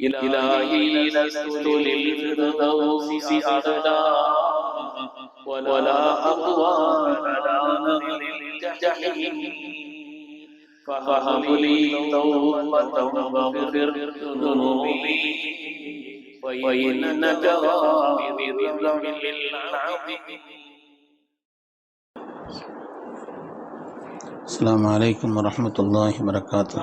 إلهي لست للفردوس أعلى ولا أقوى على الجحيم. فهب لي توبة واغفر ذنوبي وإنك غافر الذنب العظيم. السلام عليكم ورحمة الله وبركاته.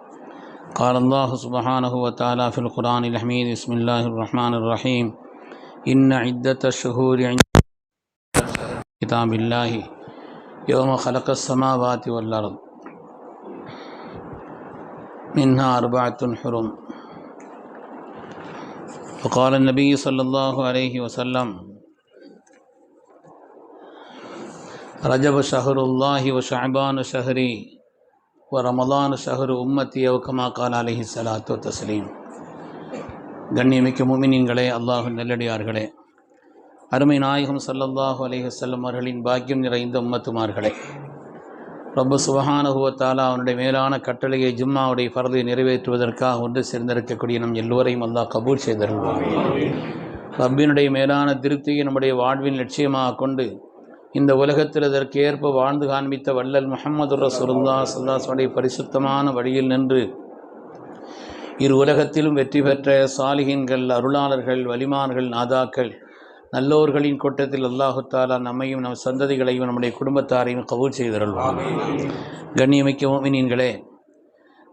قال الله سبحانه وتعالى في القرآن الحميد بسم الله الرحمن الرحيم. إن عدة الشهور عند كتاب الله. يوم خلق السماوات والأرض. منها أربعة حرم. وقال النبي صلى الله عليه وسلم رجب شهر الله وشعبان شهري. வ ரமலான் ஷஹரு உம்மத்தி அவக்கமா கான் அலஹி சலாத்து தஸ்லீம் கண்ணியமிக்க முமினின்களே அல்லாஹு நெல்லடியார்களே. அருமை நாயகம் சல்லல்லாஹு அலைஹசல்லம் அவர்களின் பாக்கியம் நிறைந்த உம்மத்துமார்களே. ரொம்ப சுபகானுகுவத்தால் அவனுடைய மேலான கட்டளையை ஜும்மாவுடைய பரதை நிறைவேற்றுவதற்காக ஒன்று சேர்ந்திருக்கக்கூடிய நம் எல்லோரையும் அல்லாஹ் கபூர் செய்திருவாங்க ரப்பினுடைய மேலான திருப்தியை நம்முடைய வாழ்வின் லட்சியமாக கொண்டு இந்த உலகத்தில் இதற்கு ஏற்ப வாழ்ந்து காண்பித்த வள்ளல் முஹம்மது ரசூலுல்லா சல்லாஸுடைய பரிசுத்தமான வழியில் நின்று இரு உலகத்திலும் வெற்றி பெற்ற சாலிகின்கள் அருளாளர்கள் வலிமான்கள் நாதாக்கள் நல்லோர்களின் கூட்டத்தில் அல்லாஹு தாலா நம்மையும் நம் சந்ததிகளையும் நம்முடைய குடும்பத்தாரையும் கபூல் செய்தருள்வான் கண்ணியமிக்க மோமினீன்களே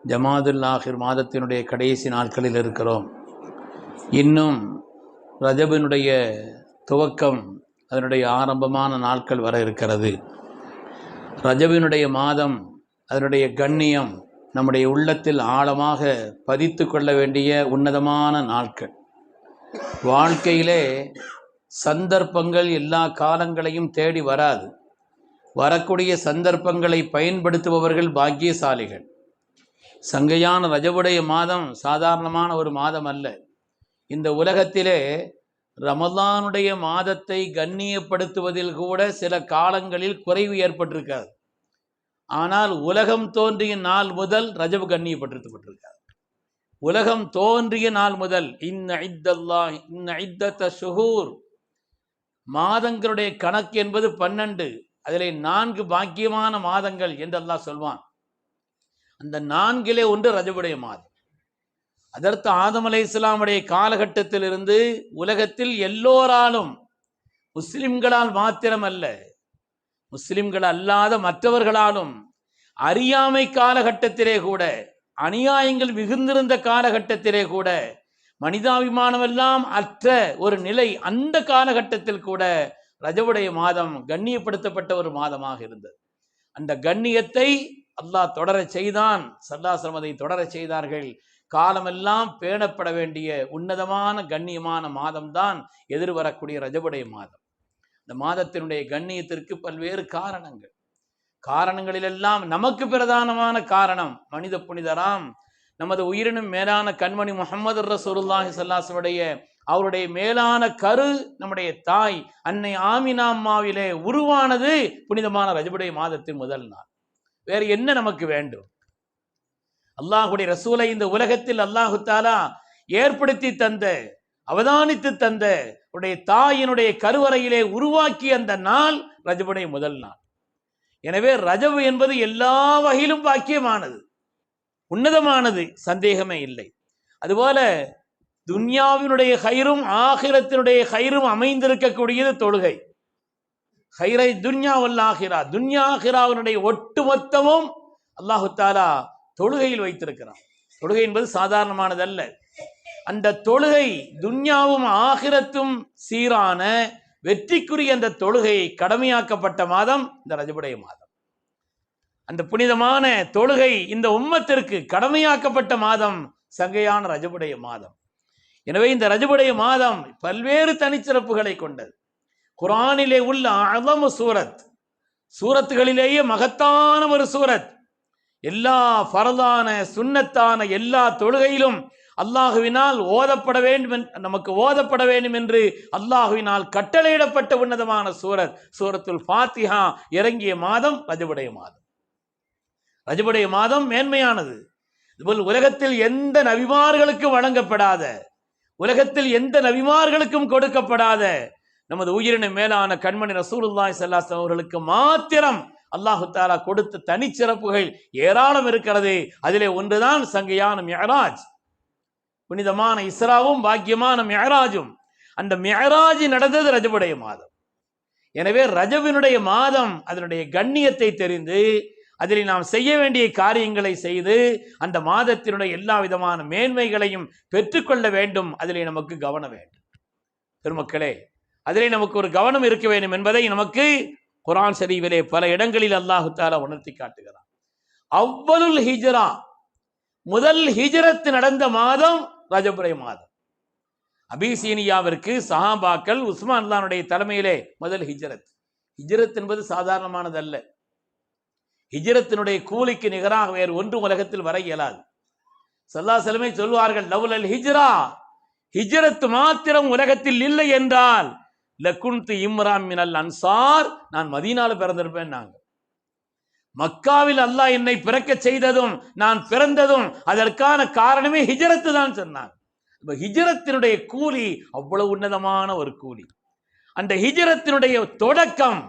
ஜமாதுல் ஆஹிர் மாதத்தினுடைய கடைசி நாட்களில் இருக்கிறோம். இன்னும் ரஜபினுடைய துவக்கம் அதனுடைய ஆரம்பமான நாட்கள் வர இருக்கிறது. ரஜவினுடைய மாதம் அதனுடைய கண்ணியம் நம்முடைய உள்ளத்தில் ஆழமாக பதித்து கொள்ள வேண்டிய உன்னதமான நாட்கள். வாழ்க்கையிலே சந்தர்ப்பங்கள் எல்லா காலங்களையும் தேடி வராது. வரக்கூடிய சந்தர்ப்பங்களை பயன்படுத்துபவர்கள் பாக்கியசாலிகள். சங்கையான ரஜவுடைய மாதம் சாதாரணமான ஒரு மாதம் அல்ல. இந்த உலகத்திலே ரமலானுடைய மாதத்தை கண்ணியப்படுத்துவதில் கூட சில காலங்களில் குறைவு ஏற்பட்டிருக்காது. ஆனால் உலகம் தோன்றிய நாள் முதல் ரஜபு கண்ணியப்படுத்தப்பட்டிருக்காது உலகம் தோன்றிய நாள் முதல் இன்ன ஐத்தல்லா இன்ன ஐத்தத்த சுகூர் மாதங்களுடைய கணக்கு என்பது பன்னெண்டு அதில் நான்கு பாக்கியமான மாதங்கள் என்று அல்லாஹ் சொல்வான். அந்த நான்கிலே ஒன்று ரஜபுடைய மாதம். அதற்கு ஆதம் அலை இஸ்லாமுடைய காலகட்டத்திலிருந்து உலகத்தில் எல்லோராலும் முஸ்லிம்களால் மாத்திரமல்ல முஸ்லிம்கள் அல்லாத மற்றவர்களாலும் அறியாமை காலகட்டத்திலே கூட அநியாயங்கள் மிகுந்திருந்த காலகட்டத்திலே கூட மனிதாபிமானமெல்லாம் அற்ற ஒரு நிலை அந்த காலகட்டத்தில் கூட ரஜவுடைய மாதம் கண்ணியப்படுத்தப்பட்ட ஒரு மாதமாக இருந்தது. அந்த கண்ணியத்தை அல்லாஹ் தொடரச் செய்தான் சல்லாசிரமதை தொடரச் செய்தார்கள். காலமெல்லாம் பேணப்பட வேண்டிய உன்னதமான கண்ணியமான மாதம்தான் எதிர்வரக்கூடிய ரஜபுடைய மாதம். இந்த மாதத்தினுடைய கண்ணியத்திற்கு பல்வேறு காரணங்கள். காரணங்களிலெல்லாம் நமக்கு பிரதானமான காரணம் மனித புனிதராம் நமது உயிரினும் மேலான கண்மணி முகமது ரசூலுல்லாஹி சல்லாசுடைய அவருடைய மேலான கரு நம்முடைய தாய் அன்னை ஆமினாம்மாவிலே உருவானது புனிதமான ரஜபுடைய மாதத்தின் முதல் நாள். வேறு என்ன நமக்கு வேண்டும்? அல்லாஹுடைய ரசூலை இந்த உலகத்தில் அல்லாஹு தாலா ஏற்படுத்தி தந்த அவதானித்து தந்த உடைய தாயினுடைய கருவறையிலே உருவாக்கிய அந்த நாள் ரஜபுடைய முதல் நாள். எனவே ரஜபு என்பது எல்லா வகையிலும் பாக்கியமானது. உன்னதமானது சந்தேகமே இல்லை. அதுபோல துன்யாவினுடைய ஹைரும் ஆகிரத்தினுடைய ஹைரும் அமைந்திருக்கக்கூடியது தொழுகை. ஹைரை துன்யா வல்லாகிரா துன்யாகிராவினுடைய ஒட்டுமொத்தமும் அல்லாஹு தாலா தொழுகையில் வைத்திருக்கிறான். தொழுகை என்பது சாதாரணமானதல்ல. அந்த தொழுகை துன்யாவும் ஆகிரத்தும் சீரான வெற்றிக்குரிய அந்த தொழுகை கடமையாக்கப்பட்ட மாதம் இந்த ரஜபுடைய மாதம். அந்த புனிதமான தொழுகை இந்த உம்மத்திற்கு கடமையாக்கப்பட்ட மாதம் சங்கையான ரஜபுடைய மாதம். எனவே இந்த ரஜபுடைய மாதம் பல்வேறு தனிச்சிறப்புகளை கொண்டது. குரானிலே உள்ள அழம சூரத் சூரத்துகளிலேயே மகத்தான ஒரு சூரத். எல்லா ஃபரதான சுன்னத்தான எல்லா தொழுகையிலும் அல்லாஹுவினால் ஓதப்பட வேண்டும் நமக்கு ஓதப்பட வேண்டும் என்று அல்லாஹுவினால் கட்டளையிடப்பட்ட உன்னதமான சூரத் சூரத்துல் ஃபாத்திஹா இறங்கிய மாதம் ரஜபுடைய மாதம். ரஜபுடைய மாதம் மேன்மையானது. இதுபோல் உலகத்தில் எந்த நபிமார்களுக்கும் வழங்கப்படாத உலகத்தில் எந்த நபிமார்களுக்கும் கொடுக்கப்படாத நமது உயிரின மேலான கண்மணி ரசூலுல்லாய் சல்லாஸ் அவர்களுக்கு மாத்திரம் அல்லாஹு தாலா கொடுத்த தனிச்சிறப்புகள் ஏராளம் இருக்கிறது. அதிலே ஒன்றுதான் சங்கையான மெஹராஜ். புனிதமான இஸ்ராவும் பாக்கியமான மெஹராஜும். அந்த மெஹராஜ் நடந்தது ரஜபுடைய மாதம். எனவே ரஜவினுடைய மாதம் அதனுடைய கண்ணியத்தை தெரிந்து அதில் நாம் செய்ய வேண்டிய காரியங்களை செய்து அந்த மாதத்தினுடைய எல்லா விதமான மேன்மைகளையும் பெற்றுக்கொள்ள வேண்டும். அதிலே நமக்கு கவனம் வேண்டும். பெருமக்களே அதிலே நமக்கு ஒரு கவனம் இருக்க வேண்டும் என்பதை நமக்கு குரான் ஷரீஃபிலே பல இடங்களில் அல்லாஹு தாலா உணர்த்தி காட்டுகிறான். அவ்வளுல் ஹிஜ்ரா முதல் ஹிஜரத்து நடந்த மாதம் ரஜபுரை மாதம். அபிசீனியாவிற்கு சஹாபாக்கள் உஸ்மான்லானுடைய தலைமையிலே முதல் ஹிஜரத். ஹிஜரத் என்பது சாதாரணமானதல்ல. ஹிஜரத்தினுடைய கூலிக்கு நிகராக வேறு ஒன்றும் உலகத்தில் வர இயலாது. சல்லா செலமை சொல்வார்கள் லவுலல் ஹிஜ்ரா ஹிஜரத் மாத்திரம் உலகத்தில் இல்லை என்றால் லக்குன்து இம்ரான் மினல் அன்சார். நான் மதீனால பிறந்திருப்பேன் நாங்க. மக்காவில் அல்லாஹ் என்னை பிறக்க செய்ததும் நான் பிறந்ததும் அதற்கான காரணமே ஹிஜரத்து தான் சொன்னாங்க. இப்ப ஹிஜரத்தினுடைய கூலி அவ்வளவு உன்னதமான ஒரு கூலி. அந்த ஹிஜரத்தினுடைய தொடக்கம்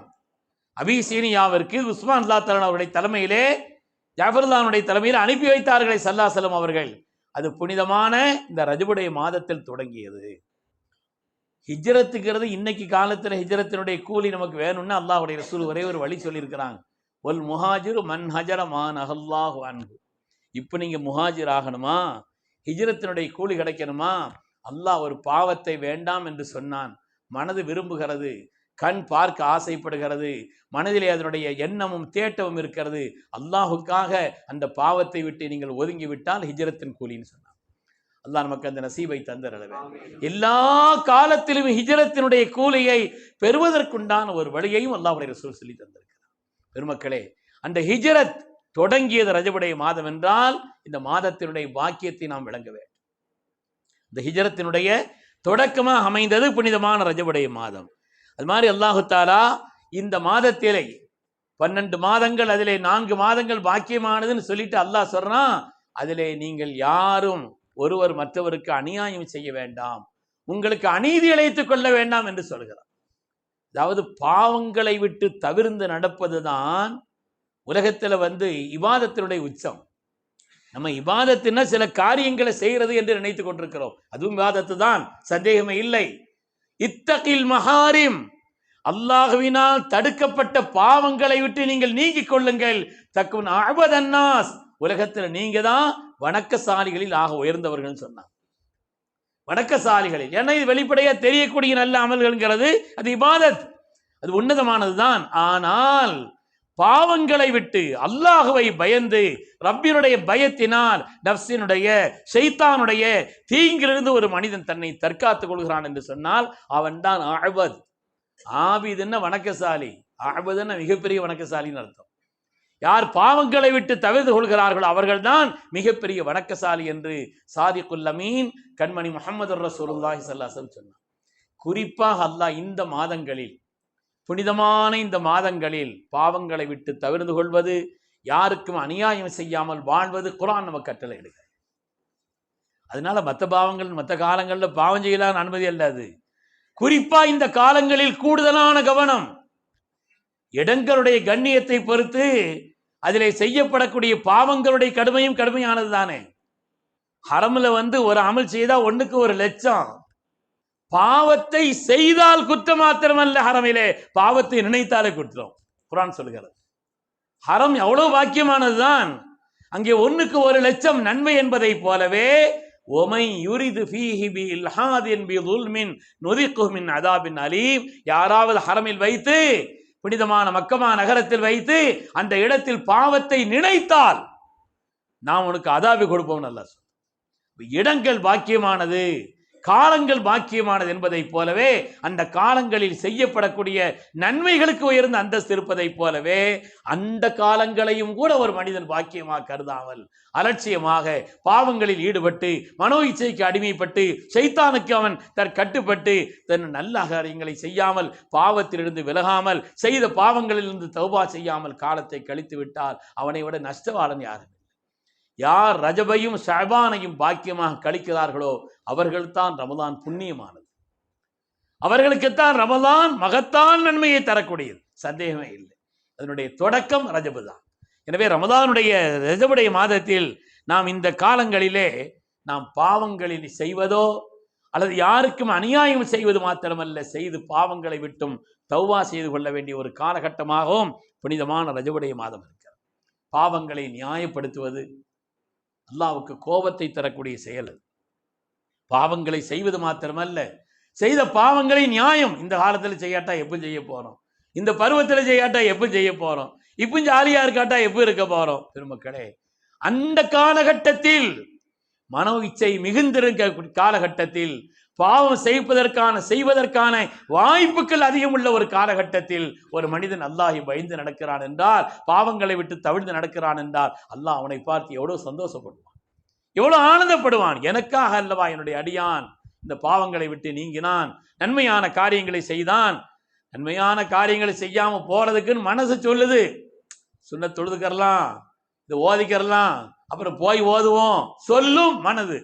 அபிசீனியாவிற்கு உஸ்மான் அல்லா அவருடைய தலைமையிலே ஜாஃபர்லானுடைய தலைமையில் அனுப்பி வைத்தார்களே சல்லாசலம் அவர்கள். அது புனிதமான இந்த ரஜபுடைய மாதத்தில் தொடங்கியது. ஹிஜ்ரத்துக்கிறது இன்னைக்கு காலத்தில் ஹிஜ்ரத்தினுடைய கூலி நமக்கு வேணும்னு அல்லாஹுடைய ரசூல் ஒரே ஒரு வழி சொல்லியிருக்கிறாங்க. ஒல் முஹாஜிரு மன் ஹஜர மான் அஹல்லாஹு அன்பு இப்போ நீங்கள் முஹாஜிர் ஆகணுமா? ஹிஜ்ரத்தினுடைய கூலி கிடைக்கணுமா? அல்லாஹ் ஒரு பாவத்தை வேண்டாம் என்று சொன்னான். மனது விரும்புகிறது. கண் பார்க்க ஆசைப்படுகிறது. மனதிலே அதனுடைய எண்ணமும் தேட்டமும் இருக்கிறது. அல்லாஹுக்காக அந்த பாவத்தை விட்டு நீங்கள் ஒதுங்கி விட்டால் ஹிஜ்ரத்தின் கூலின்னு சொன்னான் அல்லாஹ் நமக்கு அந்த நசீபை தந்தரவே எல்லா காலத்திலும் ஹிஜரத்தினுடைய கூலியை பெறுவதற்குண்டான ஒரு வழியையும் அல்லாஹ்வுடைய ரசூல் சொல்லி தந்திருக்கிறார். பெருமக்களே அந்த ஹிஜரத் தொடங்கியது ரஜபுடைய மாதம் என்றால் இந்த மாதத்தினுடைய பாக்கியத்தை நாம் விளங்க வேண்டும். இந்த ஹிஜரத்தினுடைய தொடக்கமாக அமைந்தது புனிதமான ரஜபுடைய மாதம். அது மாதிரி அல்லாஹு தாலா இந்த மாதத்திலே பன்னெண்டு மாதங்கள் அதிலே நான்கு மாதங்கள் பாக்கியமானதுன்னு சொல்லிட்டு அல்லாஹ் சொல்றான் அதிலே நீங்கள் யாரும் ஒருவர் மற்றவருக்கு அநியாயம் செய்ய வேண்டாம். உங்களுக்கு அநீதி இழைத்துக் கொள்ள வேண்டாம் என்று சொல்கிறார். அதாவது பாவங்களை விட்டு தவிர்ந்து நடப்பதுதான் உலகத்தில் வந்து இவாதத்தினுடைய உச்சம். நம்ம இபாதத்தினா சில காரியங்களை செய்கிறது என்று நினைத்துக் கொண்டிருக்கிறோம். அதுவும் விவாதத்து தான் சந்தேகமே இல்லை. இத்தகில் மஹாரிம் அல்லாஹுவினால் தடுக்கப்பட்ட பாவங்களை விட்டு நீங்கள் நீங்கிக் கொள்ளுங்கள். தக்குன் அபதன்னாஸ் உலகத்தில் நீங்கள் தான் வணக்கசாலிகளில் ஆக உயர்ந்தவர்கள்னு சொன்னாங்க. வணக்கசாலிகளில். ஏன்னா இது வெளிப்படையாக தெரியக்கூடிய நல்ல அமல்கள்ங்கிறது அது இபாதத். அது உன்னதமானதுதான். ஆனால் பாவங்களை விட்டு அல்லாஹுவை பயந்து ரப்பினுடைய பயத்தினால் நப்சினுடைய ஷைத்தானுடைய தீங்கிலிருந்து ஒரு மனிதன் தன்னை தற்காத்துக் கொள்கிறான் என்று சொன்னால் அவன்தான் ஆழ்வத் ஆபிதுன்னா வணக்கசாலி. ஆழ்வதுன்னா மிகப்பெரிய வணக்கசாலின்னு அர்த்தம். யார் பாவங்களை விட்டு தவிர்த்து கொள்கிறார்களோ அவர்கள்தான் மிகப்பெரிய வணக்கசாலி என்று சாதிக்குல் அமீன் கண்மணி முகமது ரசூலுல்லாஹி ஸல்லல்லாஹு சொன்னார். குறிப்பாக அல்லாஹ் இந்த மாதங்களில் புனிதமான இந்த மாதங்களில் பாவங்களை விட்டு தவிர்த்து கொள்வது யாருக்கும் அநியாயம் செய்யாமல் வாழ்வது குரான் நம்ம கட்டளை எடுக்க அதனால மற்ற பாவங்கள் மற்ற காலங்களில் பாவம் செய்யலாம் அனுமதி அல்லது குறிப்பா இந்த காலங்களில் கூடுதலான கவனம் இடங்களுடைய கண்ணியத்தை பொறுத்து அதிலே செய்யப்படக்கூடிய பாவங்களுடைய கடுமையும் கடுமையானது தானே. ஹரமில் வந்து ஒரு அமல் செய்தால் ஒன்றுக்கு ஒரு லட்சம். பாவத்தை செய்தால் குற்றம் மாத்திரமல்ல ஹரமிலே. பாவத்தை நினைத்தாலே குற்றம். குரான் சொல்லுகிறது. ஹரம் எவ்வளவு பாக்கியமானதுதான். அங்கே ஒன்றுக்கு ஒரு லட்சம் நன்மை என்பதை போலவே ஒமை யுரிது ஃபீஹி பி இல்ஹாதின் பி துல்மின் நுதிக்குஹு அதாபின் அலீம். யாராவது ஹரமில் வைத்து புனிதமான மக்கமா நகரத்தில் வைத்து அந்த இடத்தில் பாவத்தை நினைத்தால் நாம் உனக்கு அதாபி கொடுப்போம் நல்லா இடங்கள் பாக்கியமானது. காலங்கள் பாக்கியமானது என்பதைப் போலவே அந்த காலங்களில் செய்யப்படக்கூடிய நன்மைகளுக்கு உயர்ந்த அந்தஸ்து இருப்பதைப் போலவே அந்த காலங்களையும் கூட ஒரு மனிதன் பாக்கியமாக கருதாமல் அலட்சியமாக பாவங்களில் ஈடுபட்டு மனோ இச்சைக்கு அடிமைப்பட்டு சைத்தானுக்கு அவன் தன் கட்டுப்பட்டு தன் நல்ல காரியங்களை செய்யாமல் பாவத்திலிருந்து விலகாமல் செய்த பாவங்களிலிருந்து தௌபா செய்யாமல் காலத்தை கழித்து விட்டால் அவனை விட நஷ்டவாளன் யாரும் யார் ரஜபையும் ஷபானையும் பாக்கியமாக கழிக்கிறார்களோ அவர்கள்தான் ரமதான் புண்ணியமானது. அவர்களுக்குத்தான் ரமதான் மகத்தான் நன்மையை தரக்கூடியது. சந்தேகமே இல்லை. அதனுடைய தொடக்கம் ரஜபு தான். எனவே ரமதானுடைய ரஜபுடைய மாதத்தில் நாம் இந்த காலங்களிலே நாம் பாவங்களில் செய்வதோ அல்லது யாருக்கும் அநியாயம் செய்வது மாத்திரமல்ல செய்து பாவங்களை விட்டும் தௌவா செய்து கொள்ள வேண்டிய ஒரு காலகட்டமாகவும் புனிதமான ரஜபுடைய மாதம் இருக்கிறது. பாவங்களை நியாயப்படுத்துவது அல்லாவுக்கு கோபத்தை தரக்கூடிய செயல் அது. பாவங்களை செய்வது மாத்திரமல்ல. செய்த பாவங்களை நியாயம். இந்த காலத்தில் செய்யாட்டா எப்போ செய்ய போகிறோம் இந்த பருவத்தில் செய்யாட்டா எப்போ செய்ய போகிறோம் இப்போ ஜாலியாக இருக்காட்டா எப்போ இருக்க போகிறோம் பெருமக்களே அந்த காலகட்டத்தில் மனோ இச்சை மிகுந்திருக்க காலகட்டத்தில் பாவம் செய்வதற்கான செய்வதற்கான வாய்ப்புகள் அதிகம் உள்ள ஒரு காலகட்டத்தில் ஒரு மனிதன் அல்லாஹி பயந்து நடக்கிறான் என்றால் பாவங்களை விட்டு தவிழ்ந்து நடக்கிறான் என்றால் அல்லாஹ் அவனை பார்த்து எவ்வளவு சந்தோஷப்படுவான். எவ்வளவு ஆனந்தப்படுவான். எனக்காக அல்லவா என்னுடைய அடியான் இந்த பாவங்களை விட்டு நீங்கினான். நன்மையான காரியங்களை செய்தான். நன்மையான காரியங்களை செய்யாம போறதுக்குன்னு மனசு சொல்லுது. சுண்ண தொழுதுக்கரலாம் இது ஓதிக்கரலாம் அப்புறம் போய் ஓதுவோம். சொல்லும் மனது.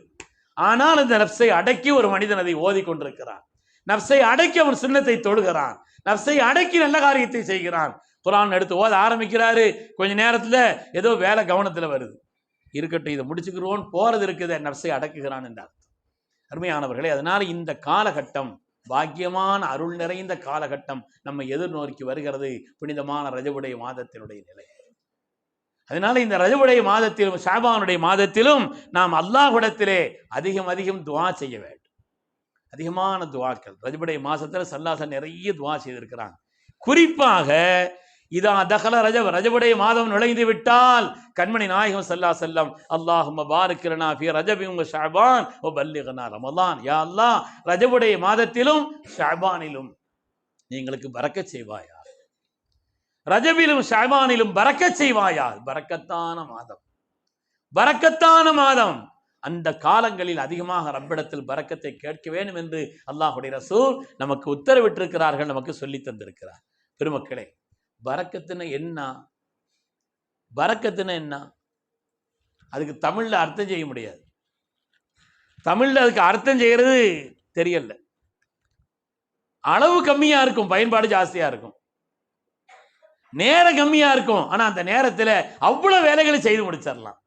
ஆனால் இந்த நப்சை அடக்கி ஒரு மனிதன் அதை ஓதி கொண்டிருக்கிறான் நப்சை அடக்கி அவன் சின்னத்தை தொழுகிறான். நப்சை அடக்கி நல்ல காரியத்தை செய்கிறான். குரான் எடுத்து ஓத ஆரம்பிக்கிறாரு. கொஞ்ச நேரத்தில் ஏதோ வேலை கவனத்தில் வருது. இருக்கட்டும் இதை முடிச்சுக்கிறோம் போறது இருக்குது நப்சை அடக்குகிறான் என்ற அர்த்தம். அருமையானவர்களே அதனால இந்த காலகட்டம் பாக்கியமான அருள் நிறைந்த காலகட்டம் நம்ம எதிர்நோக்கி வருகிறது. புனிதமான ரஜவுடைய மாதத்தினுடைய நிலை. அதனால இந்த ரஜவுடைய மாதத்திலும் ஷாபானுடைய மாதத்திலும் நாம் அல்லாஹுடத்திலே அதிகம் அதிகம் துவா செய்ய வேண்டும். அதிகமான துவாக்கள். ரஜபுடைய மாதத்தில் சல்லாசன் நிறைய துவா செய்திருக்கிறாங்க குறிப்பாக இதா தகல ரஜப் ரஜபுடைய மாதம் நுழைந்து விட்டால் கண்மணி நாயகம் சல்லா செல்லம் அல்லாஹும் பாருக்கிறனா ஃபி உங்க ஷாபான் ஓ பல்லிகனா ரமலான். யா அல்லாஹ் ரஜபுடைய மாதத்திலும் ஷாபானிலும் நீங்களுக்கு பறக்க செய்வாயா? ரஜபிலும் ஷமானிலும் பறக்க செய்வாயா பறக்கத்தான மாதம். பறக்கத்தான மாதம். அந்த காலங்களில் அதிகமாக ரப்பிடத்தில் பறக்கத்தை கேட்க வேண்டும் என்று அல்லாஹுடைய ரசூல் நமக்கு உத்தரவிட்டிருக்கிறார்கள் நமக்கு சொல்லி தந்திருக்கிறார். பெருமக்களே பறக்கத்துன்னு என்ன? பறக்கத்துன்னு என்ன? அதுக்கு தமிழில் அர்த்தம் செய்ய முடியாது. தமிழில் அதுக்கு அர்த்தம் செய்கிறது தெரியல. அளவு கம்மியாக இருக்கும் பயன்பாடு ஜாஸ்தியாக இருக்கும். நேரம் கம்மியாக இருக்கும். ஆனால் அந்த நேரத்தில் அவ்வளோ வேலைகளை செய்து முடிச்சிடலாம்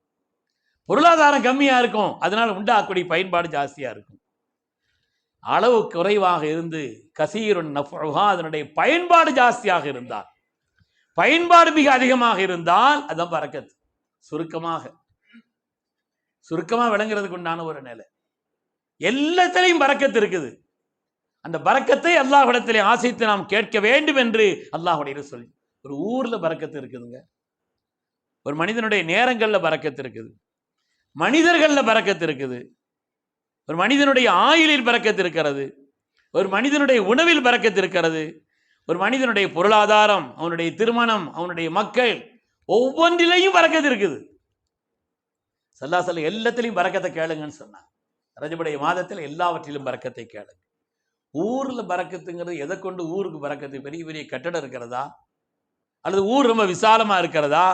பொருளாதாரம் கம்மியாக இருக்கும். அதனால் உண்டாக்கூடிய பயன்பாடு ஜாஸ்தியாக இருக்கும். அளவு குறைவாக இருந்து கசீருன் நஃபா அதனுடைய பயன்பாடு ஜாஸ்தியாக இருந்தால் பயன்பாடு மிக அதிகமாக இருந்தால் அதான் பறக்கத்து. சுருக்கமாக. சுருக்கமாக விளங்குறதுக்கு உண்டான ஒரு நிலை. எல்லாத்திலையும் பறக்கத்து இருக்குது. அந்த பறக்கத்தை அல்லாஹ்விடத்திலே ஆசைத்து நாம் கேட்க வேண்டும் என்று அல்லாஹுடைய சொல்லி ஒரு ஊரில் பறக்கத்து இருக்குதுங்க. ஒரு மனிதனுடைய நேரங்களில் பறக்கத்து இருக்குது. மனிதர்களில் பறக்கத்து இருக்குது. ஒரு மனிதனுடைய ஆயுளில் பறக்கத்து இருக்கிறது. ஒரு மனிதனுடைய உணவில் பறக்கத்து இருக்கிறது. ஒரு மனிதனுடைய பொருளாதாரம் அவனுடைய திருமணம் அவனுடைய மக்கள் ஒவ்வொன்றிலையும் பறக்கத்து இருக்குது. சல்லா சொல்ல எல்லாத்திலையும் பறக்கத்தை கேளுங்கன்னு சொன்னான். ரஜபுடைய மாதத்தில் எல்லாவற்றிலும் பறக்கத்தை கேளுங்க. ஊரில் பறக்கத்துங்கிறது எதை கொண்டு ஊருக்கு பறக்கத்து? பெரிய பெரிய கட்டடம் இருக்கிறதா? அல்லது ஊர் ரொம்ப விசாலமாக இருக்கிறதா?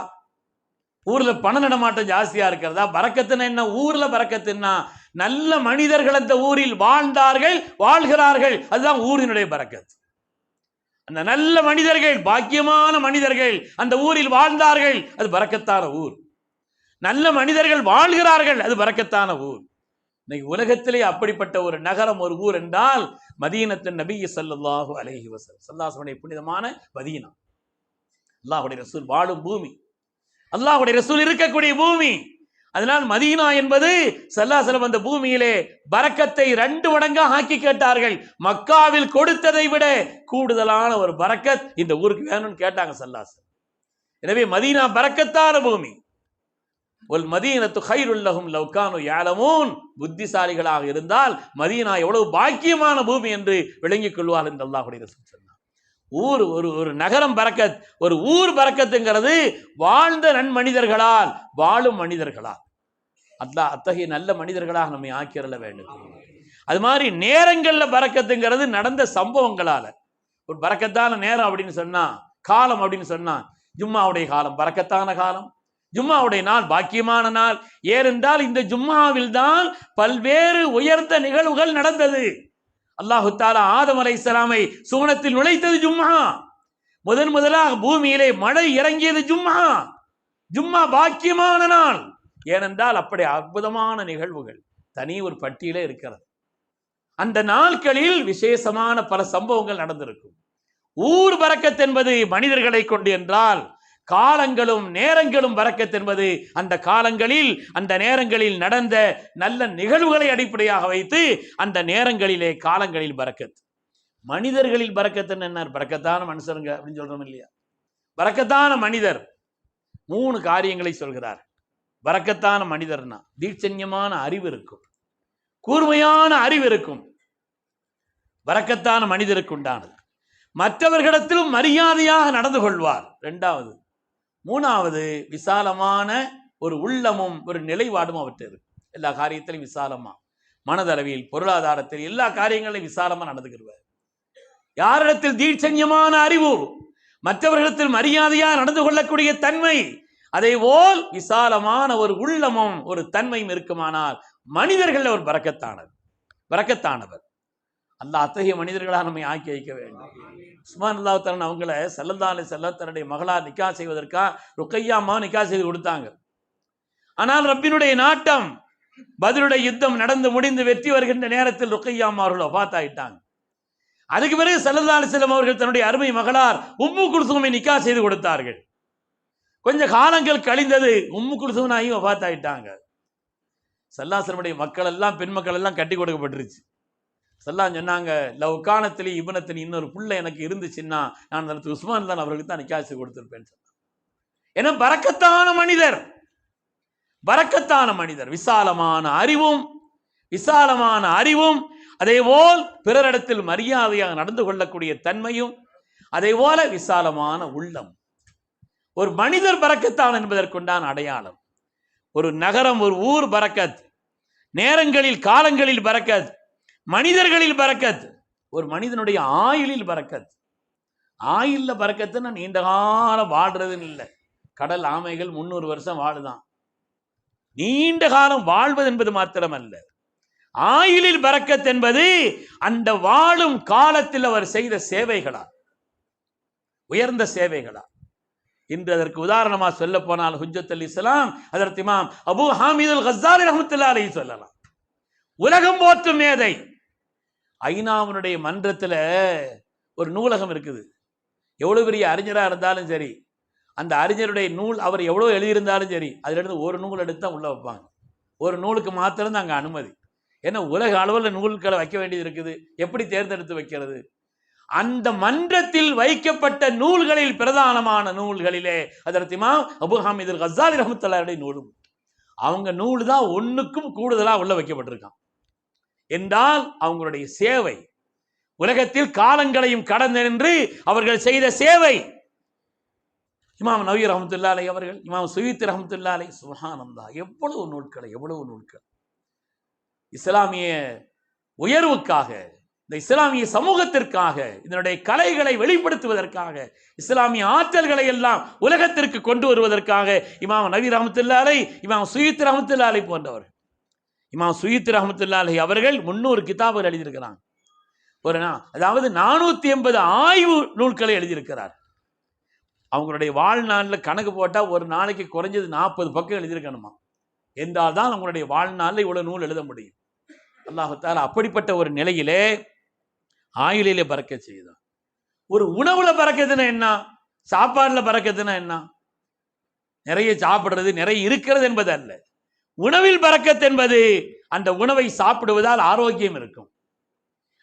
ஊரில் பண நடமாட்டம் ஜாஸ்தியாக இருக்கிறதா? பறக்கத்துனா என்ன? ஊரில் பறக்கத்துன்னா நல்ல மனிதர்கள் அந்த ஊரில் வாழ்ந்தார்கள் வாழ்கிறார்கள். அதுதான் ஊரினுடைய பறக்கத்து. அந்த நல்ல மனிதர்கள் பாக்கியமான மனிதர்கள் அந்த ஊரில் வாழ்ந்தார்கள் அது பறக்கத்தான ஊர். நல்ல மனிதர்கள் வாழ்கிறார்கள் அது பறக்கத்தான ஊர். இன்னைக்கு உலகத்திலே அப்படிப்பட்ட ஒரு நகரம் ஒரு ஊர் என்றால் மதீனத்தின் நபி ஸல்லல்லாஹு அலஹி வசல் சல்லாசனுடைய புனிதமான மதீனா. அல்லாஹுடைய ரசூல் வாழும் பூமி. அல்லாஹுடைய ரசூல் இருக்கக்கூடிய பூமி. அதனால் மதீனா என்பது சல்லாசலம் அந்த பூமியிலே பறக்கத்தை ரெண்டு மடங்காக ஆக்கி கேட்டார்கள். மக்காவில் கொடுத்ததை விட கூடுதலான ஒரு பறக்கத் இந்த ஊருக்கு வேணும்னு கேட்டாங்க சல்லாஸ் எனவே மதீனா பறக்கத்தான பூமி. ஒல் மதீனத்து ஹைருல்லகும் லவ்கானு யாலமூன் புத்திசாலிகளாக இருந்தால் மதீனா எவ்வளவு பாக்கியமான பூமி என்று விளங்கிக் கொள்வார் என்று அல்லாஹுடைய சொன்னார். ஊர் ஒரு ஒரு நகரம் பறக்கத் ஒரு ஊர் பறக்கத்துங்கிறது வாழ்ந்த நன்மனிதர்களால் வாழும் மனிதர்களால். அல்லாஹ் அத்தகைய நல்ல மனிதர்களாக நம்மை ஆக்கிரல வேண்டும். அது மாதிரி நேரங்களில் பறக்கத்துங்கிறது நடந்த சம்பவங்களால். ஒரு பறக்கத்தான நேரம் அப்படின்னு சொன்னால் காலம் அப்படின்னு சொன்னால் ஜும்மாவுடைய காலம் பறக்கத்தான காலம். ஜும்மாவுடைய நாள் பாக்கியமான நாள். ஏனென்றால் இந்த ஜும்மாவில் தான் பல்வேறு உயர்ந்த நிகழ்வுகள் நடந்தது. அல்லாஹு தாலா ஆதம் அலை இஸ்லாமை சுவனத்தில் நுழைத்தது ஜும்மா. முதன் முதலாக பூமியிலே மழை இறங்கியது ஜும்மா. ஜும்மா பாக்கியமான நாள். ஏனென்றால் அப்படி அற்புதமான நிகழ்வுகள் தனி ஒரு பட்டியலே இருக்கிறது. அந்த நாட்களில் விசேஷமான பல சம்பவங்கள் நடந்திருக்கும். ஊர் பறக்கத் என்பது மனிதர்களை கொண்டு என்றால் காலங்களும் நேரங்களும் வரக்கத் என்பது அந்த காலங்களில் அந்த நேரங்களில் நடந்த நல்ல நிகழ்வுகளை அடிப்படையாக வைத்து அந்த நேரங்களிலே காலங்களில் பறக்கத் மனிதர்களில் பறக்கத்துன்னு என்ன? பறக்கத்தான மனுஷருங்க அப்படின்னு சொல்றோம் இல்லையா? பறக்கத்தான மனிதர். மூணு காரியங்களை சொல்கிறார். பறக்கத்தான மனிதர்னா தீட்சண்யமான அறிவு இருக்கும். கூர்மையான அறிவு இருக்கும். பறக்கத்தான மனிதருக்கு உண்டானது. மற்றவர்களிடத்திலும் மரியாதையாக நடந்து கொள்வார். ரெண்டாவது மூணாவது விசாலமான ஒரு உள்ளமும் ஒரு நிலைப்பாடும் அவற்றை இருக்கு எல்லா காரியத்திலும் விசாலமாக மனதளவில் பொருளாதாரத்தில் எல்லா காரியங்களையும் விசாலமாக நடந்துக்கிடுவார். யாரிடத்தில் தீட்சண்யமான அறிவு மற்றவர்களிடத்தில் மரியாதையாக நடந்து கொள்ளக்கூடிய தன்மை அதே போல் விசாலமான ஒரு உள்ளமும் ஒரு தன்மையும் இருக்குமானால் மனிதர்கள் ஒரு பறக்கத்தானது பறக்கத்தானவர். அல்ல அத்தகைய மனிதர்களாக நம்மை ஆக்கி வைக்க வேண்டும். உஸ்மான் அல்லாஹ் தரன் அவங்கள செல்லந்தா அலி தன்னுடைய மகளார் நிக்கா செய்வதற்காக ருக்கையா அம்மா நிக்கா செய்து கொடுத்தாங்க. ஆனால் ரப்பினுடைய நாட்டம் பதிலுடைய யுத்தம் நடந்து முடிந்து வெற்றி வருகின்ற நேரத்தில் ருக்கையா அம்மா அவர்கள் பார்த்தாயிட்டாங்க அதுக்கு பிறகு செல்லந்தாலே செல்லம் அவர்கள் தன்னுடைய அருமை மகளார் உம்மு குல்சுமை நிக்கா செய்து கொடுத்தார்கள். கொஞ்ச காலங்கள் கழிந்தது உம்மு குல்சுமனாயும் பார்த்தாயிட்டாங்க செல்லாசனுடைய மக்கள் எல்லாம் பெண் மக்கள் எல்லாம் கட்டி கொடுக்கப்பட்டுருச்சு. செல்லாம் சொன்னாங்க லவ் காணத்திலே இவனத்தின் இன்னொரு புள்ள எனக்கு இருந்துச்சுன்னா நான் தனது உஸ்மான் தான் அவர்களுக்கு தான் நிக்காசு கொடுத்துருப்பேன் சொன்னான் ஏன்னா பறக்கத்தான மனிதர். பறக்கத்தான மனிதர். விசாலமான அறிவும் விசாலமான அறிவும் அதேபோல் பிறரிடத்தில் மரியாதையாக நடந்து கொள்ளக்கூடிய தன்மையும் அதே போல விசாலமான உள்ளம். ஒரு மனிதர் பறக்கத்தான் என்பதற்குண்டான அடையாளம். ஒரு நகரம் ஒரு ஊர் பறக்கத். நேரங்களில் காலங்களில் பறக்கத். மனிதர்களில் பறக்கத். ஒரு மனிதனுடைய ஆயுளில் பறக்கத். ஆயுள்ல பறக்கத்துன்னா நீண்ட காலம் வாழ்றதுன்னு இல்லை. கடல் ஆமைகள் முந்நூறு வருஷம் வாழுதான். நீண்ட காலம் வாழ்வது என்பது மாத்திரமல்ல. ஆயுளில் பறக்கத் என்பது அந்த வாழும் காலத்தில் அவர் செய்த சேவைகளா? உயர்ந்த சேவைகளா? இன்று அதற்கு உதாரணமா சொல்ல போனால் ஹுஜத் அலி இஸ்லாம் அதற்கு இமாம் அபு ஹாமித் அல் கசாலி ரஹமத்துல்லா அலி சொல்லலாம். உலகம் போற்றும் மேதை ஐநாவினுடைய மன்றத்தில் ஒரு நூலகம் இருக்குது. எவ்வளோ பெரிய அறிஞராக இருந்தாலும் சரி அந்த அறிஞருடைய நூல் அவர் எவ்வளோ எழுதியிருந்தாலும் சரி அதிலிருந்து ஒரு நூல் எடுத்து தான் உள்ளே வைப்பாங்க. ஒரு நூலுக்கு மாத்திரம் அங்கே அனுமதி. ஏன்னா உலக அளவில் நூல்களை வைக்க வேண்டியது இருக்குது. எப்படி தேர்ந்தெடுத்து வைக்கிறது? அந்த மன்றத்தில் வைக்கப்பட்ட நூல்களில் பிரதானமான நூல்களிலே அதற்கு இமாம் அபு ஹாமிது கசாலி ரஹமத்துல்லாருடைய நூலும். அவங்க நூல் தான் ஒன்றுக்கும் கூடுதலாக உள்ள வைக்கப்பட்டிருக்கான். என்றால் அவங்களுடைய சேவை. உலகத்தில் காலங்களையும் கடந்து நின்று அவர்கள் செய்த சேவை. இமாம் நவீர் அஹமத்துல்லாலை அவர்கள் இமாம் சுயித் ரஹமத்துல்லாலை சுஹானந்தா எவ்வளவு நூல்களை எவ்வளவு நூல்கள். இஸ்லாமிய உயர்வுக்காக இந்த இஸ்லாமிய சமூகத்திற்காக இதனுடைய கலைகளை வெளிப்படுத்துவதற்காக இஸ்லாமிய ஆற்றல்களை எல்லாம் உலகத்திற்கு கொண்டு வருவதற்காக இமாம் நவீர் அஹமத்துல்லாலை இமாம் சுயித் ரஹமத்துல்லாலை போன்றவர் இமாம் சுயித் ரஹமத்துல்லாஹி அவர்கள் முன்னூறு கிதாபுகள் எழுதியிருக்கிறாங்க. ஒரு அதாவது நானூற்றி எண்பது ஆய்வு நூல்களை எழுதியிருக்கிறார். அவங்களுடைய வாழ்நாளில் கணக்கு போட்டால் ஒரு நாளைக்கு குறைஞ்சது நாற்பது பக்கம் எழுதியிருக்கணுமா? என்றால் தான் அவங்களுடைய வாழ்நாளில் இவ்வளோ நூல் எழுத முடியும். அல்லாஹத்தால் அப்படிப்பட்ட ஒரு நிலையிலே ஆயுளிலே பறக்க செய்தான் ஒரு உணவுல பறக்கிறதுன்னா என்ன? சாப்பாடுல பறக்கிறதுனா என்ன? நிறைய சாப்பிடுறது நிறைய இருக்கிறது என்பது அல்ல. உணவில் பறக்கத் என்பது அந்த உணவை சாப்பிடுவதால் ஆரோக்கியம் இருக்கும்.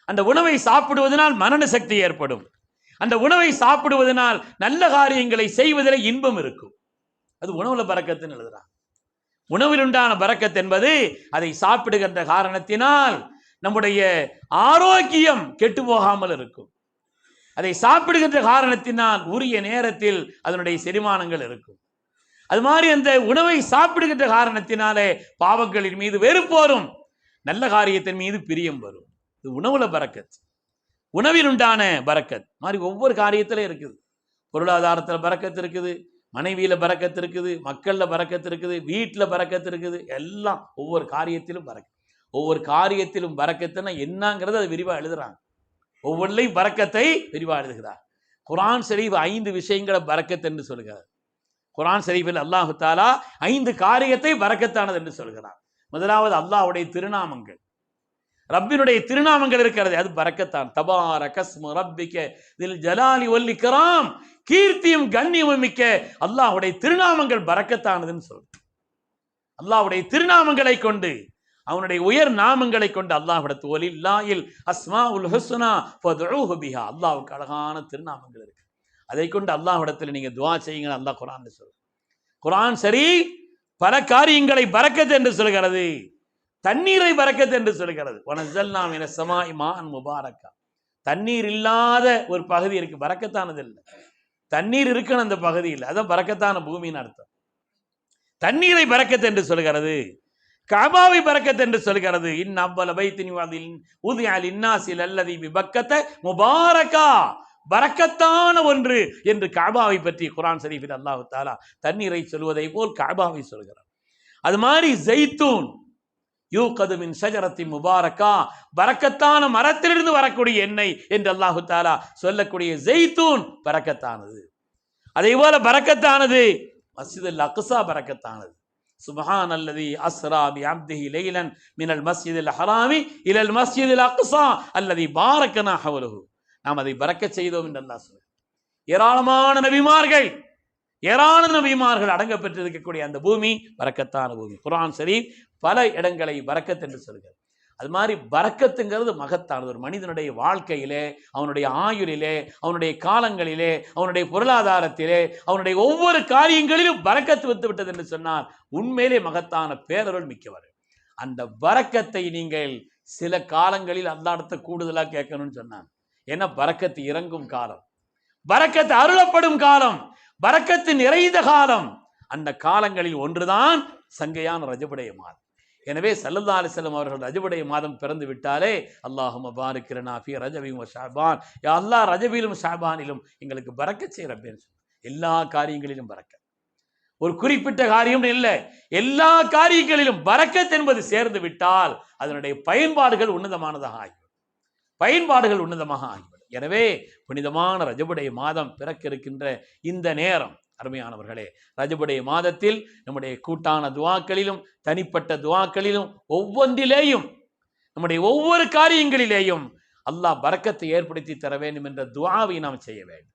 அந்த உணவை சாப்பிடுவதனால் மரண சக்தி ஏற்படும். அந்த உணவை சாப்பிடுவதனால் நல்ல காரியங்களை செய்வதில் இன்பம் இருக்கும். அது உணவுல பறக்கத்துன்னு எழுதுறான். உணவில் உண்டான பறக்கத் என்பது அதை சாப்பிடுகின்ற காரணத்தினால் நம்முடைய ஆரோக்கியம் கெட்டு போகாமல் இருக்கும். அதை சாப்பிடுகின்ற காரணத்தினால் உரிய நேரத்தில் அதனுடைய செரிமானங்கள் இருக்கும். அது மாதிரி அந்த உணவை சாப்பிடுகின்ற காரணத்தினாலே பாவங்களின் மீது வெறுப்பு வரும் நல்ல காரியத்தின் மீது பிரியம் வரும். இது உணவுல பறக்கத். உணவில் உண்டான பறக்கத். மாதிரி ஒவ்வொரு காரியத்திலும் இருக்குது. பொருளாதாரத்தில் பறக்கத்து இருக்குது. மனைவியில் பறக்கத்து இருக்குது. மக்களில் பறக்கத்து இருக்குது. வீட்டில் பறக்கத்து இருக்குது. எல்லாம் ஒவ்வொரு காரியத்திலும் பறக்க. ஒவ்வொரு காரியத்திலும் பரக்கத்துன்னா என்னங்கிறத அதை விரிவாக எழுதுறாங்க. ஒவ்வொன்றையும் பறக்கத்தை விரிவாக எழுதுகிறார். குரான் ஷரீஃப் ஐந்து விஷயங்களை பறக்கத்துன்னு என்று சொல்கிறார். குரான் ஷரீஃபில் அல்லாஹு தாலா ஐந்து காரியத்தை வரக்கத்தானது என்று சொல்கிறார். முதலாவது அல்லாஹ்வுடைய திருநாமங்கள். ரப்பினுடைய திருநாமங்கள் இருக்கிறது அது பறக்கத்தான் தபார கஸ்மு ரப்பிக்க இதில் ஜலாலி ஒல்லி கராம் கீர்த்தியும் கண்ணியமும் மிக்க அல்லாஹுடைய திருநாமங்கள் பறக்கத்தானதுன்னு சொல்ற அல்லாஹ்வுடைய திருநாமங்களை கொண்டு அவனுடைய உயர் நாமங்களை கொண்டு அல்லாஹிடத்து ஒலி இல்லாயில் அஸ்மா உல் ஹசுனா அல்லாவுக்கு அழகான திருநாமங்கள் இருக்கு. அதை கொண்டு அல்லாஹிடத்தில் நீங்க துவா செய்யுங்க அல்லாஹ் குரான் சொல்லு குரான் சரி பல காரியங்களை பறக்கத்து என்று சொல்கிறது தண்ணீரை பறக்கத்து என்று சொல்கிறது வனசல்னா மின சமா இமான் முபாரக்கா. தண்ணீர் இல்லாத ஒரு பகுதி இருக்கு பறக்கத்தானது இல்லை. தண்ணீர் இருக்கணும் அந்த பகுதியில் அதான் பறக்கத்தான பூமின்னு அர்த்தம். தண்ணீரை பறக்கத்து என்று சொல்கிறது கபாவை பறக்கத்து என்று சொல்கிறது இன் அவ்வள வைத்தினி உதியால் இன்னாசில் அல்லதி விபக்கத்தை முபாரக்கா. வரக்கத்தான ஒன்று என்று காபாவை பற்றி குரான் சரீஃபின் அல்லாஹு தாலா தண்ணீரை சொல்வதை போல் காபாவை சொல்கிறார். அது மாதிரி ஜெய்தூன் யூ கதுமின் சஜரத்தின் முபாரக்கா வரக்கத்தான மரத்திலிருந்து வரக்கூடிய எண்ணெய் என்று அல்லாஹு தாலா சொல்லக்கூடிய ஜெய்தூன் பறக்கத்தானது அதே போல பரக்கத்தானது மஸ்ஜித் அக்ஸா பறக்கத்தானது சுபஹான் அல்லது அஸ்ரா பி அப்திஹி லைலன் மினல் மஸ்ஜிதில் ஹராமி இலல் மஸ்ஜிதில் அக்ஸா அல்லது பாரக்கனா ஹவலுஹு. நாம் அதை பறக்க செய்தோம் என்று அல்லாஹ் சொல்ல ஏராளமான நபிமார்கள் ஏராள நபிமார்கள் அடங்க பெற்றிருக்கக்கூடிய அந்த பூமி பறக்கத்தான பூமி. குரான் சரி பல இடங்களை பறக்கத் என்று சொல்கிறது அது மாதிரி பறக்கத்துங்கிறது மகத்தானது. ஒரு மனிதனுடைய வாழ்க்கையிலே அவனுடைய ஆயுளிலே அவனுடைய காலங்களிலே அவனுடைய பொருளாதாரத்திலே அவனுடைய ஒவ்வொரு காரியங்களிலும் பறக்கத்து வந்து விட்டது என்று சொன்னால் உண்மையிலே மகத்தான பேரருள் மிக்கவர். அந்த வரக்கத்தை நீங்கள் சில காலங்களில் அல்லாடத்தை கூடுதலாக கேட்கணும்னு சொன்னான். ஏன்னா பறக்கத்து இறங்கும் காலம். பறக்கத்து அருளப்படும் காலம். பறக்கத்து நிறைந்த காலம். அந்த காலங்களில் ஒன்றுதான் சங்கையான ரஜபுடைய மாதம். எனவே சல்லல்லா அலிசல்லம் அவர்கள் ரஜபுடைய மாதம் பிறந்து விட்டாலே அல்லாஹும் பாருக்கிறனா ஃபி ரஜபியும் ஷாபான். யா அல்லாஹ் ரஜபிலும் ஷாபானிலும் எங்களுக்கு பறக்க செய்கிறப்பேன்னு எல்லா காரியங்களிலும் பறக்க ஒரு குறிப்பிட்ட காரியம் இல்லை. எல்லா காரியங்களிலும் பறக்கத் என்பது சேர்ந்து விட்டால் அதனுடைய பயன்பாடுகள் உன்னதமானதாக ஆகும் பயன்பாடுகள் உன்னதமாக ஆகிவிடும். எனவே புனிதமான ரஜபுடைய மாதம் பிறக்க இருக்கின்ற இந்த நேரம் அருமையானவர்களே ரஜபுடைய மாதத்தில் நம்முடைய கூட்டான துவாக்களிலும் தனிப்பட்ட துவாக்களிலும் ஒவ்வொன்றிலேயும் நம்முடைய ஒவ்வொரு காரியங்களிலேயும் அல்லாஹ் பறக்கத்தை ஏற்படுத்தி தர வேண்டும் என்ற துவாவை நாம் செய்ய வேண்டும்.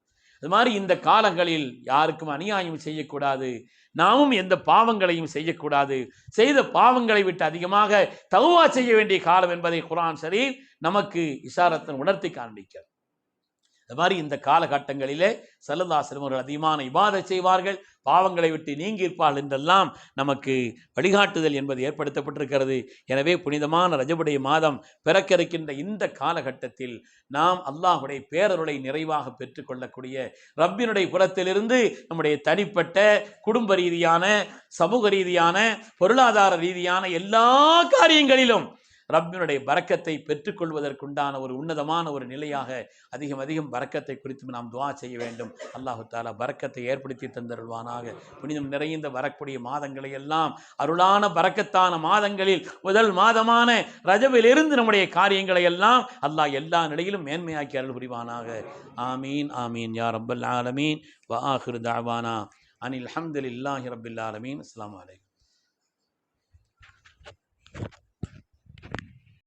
அது மாதிரி இந்த காலங்களில் யாருக்கும் அநியாயம் செய்யக்கூடாது நாமும் எந்த பாவங்களையும் செய்யக்கூடாது. செய்த பாவங்களை விட்டு அதிகமாக தகுவா செய்ய வேண்டிய காலம் என்பதை குரான் ஷரீப் நமக்கு இஷாரத்தன் உணர்த்தி காண்பிக்கிறது. இந்த மாதிரி இந்த காலகட்டங்களிலே சல்லல்லாஹு அதிகமான இபாதை செய்வார்கள் பாவங்களை விட்டு நீங்கி இருப்பார்கள் என்றெல்லாம் நமக்கு வழிகாட்டுதல் என்பது ஏற்படுத்தப்பட்டிருக்கிறது. எனவே புனிதமான ரஜபுடைய மாதம் பிறக்க இருக்கின்ற இந்த காலகட்டத்தில் நாம் அல்லாஹுடைய பேரருளை நிறைவாக பெற்றுக்கொள்ளக்கூடிய ரப்பினுடைய புறத்திலிருந்து நம்முடைய தனிப்பட்ட குடும்ப ரீதியான சமூக ரீதியான பொருளாதார ரீதியான எல்லா காரியங்களிலும் ரப்பினுடைய பறக்கத்தை பெற்றுக்கொள்வதற்குண்டான ஒரு உன்னதமான ஒரு நிலையாக அதிகம் அதிகம் பறக்கத்தை குறித்து நாம் துவா செய்ய வேண்டும். அல்லாஹு தாலா பறக்கத்தை ஏற்படுத்தி தந்தருள்வானாக. புனிதம் நிறைந்த வரக்கூடிய மாதங்களை எல்லாம் அருளான பறக்கத்தான மாதங்களில் முதல் மாதமான ரஜவிலிருந்து நம்முடைய காரியங்களை எல்லாம் அல்லாஹ் எல்லா நிலையிலும் மேன்மையாக்கி அருள் புரிவானாக ஆமீன் ஆமீன். யா ரப்பல் ஆலமீன். வ ஆஹிரு தாவானா அனில் அஹமதுல்லாஹி ரபில் ஆலமீன். அஸ்லாம் வலைக்கம்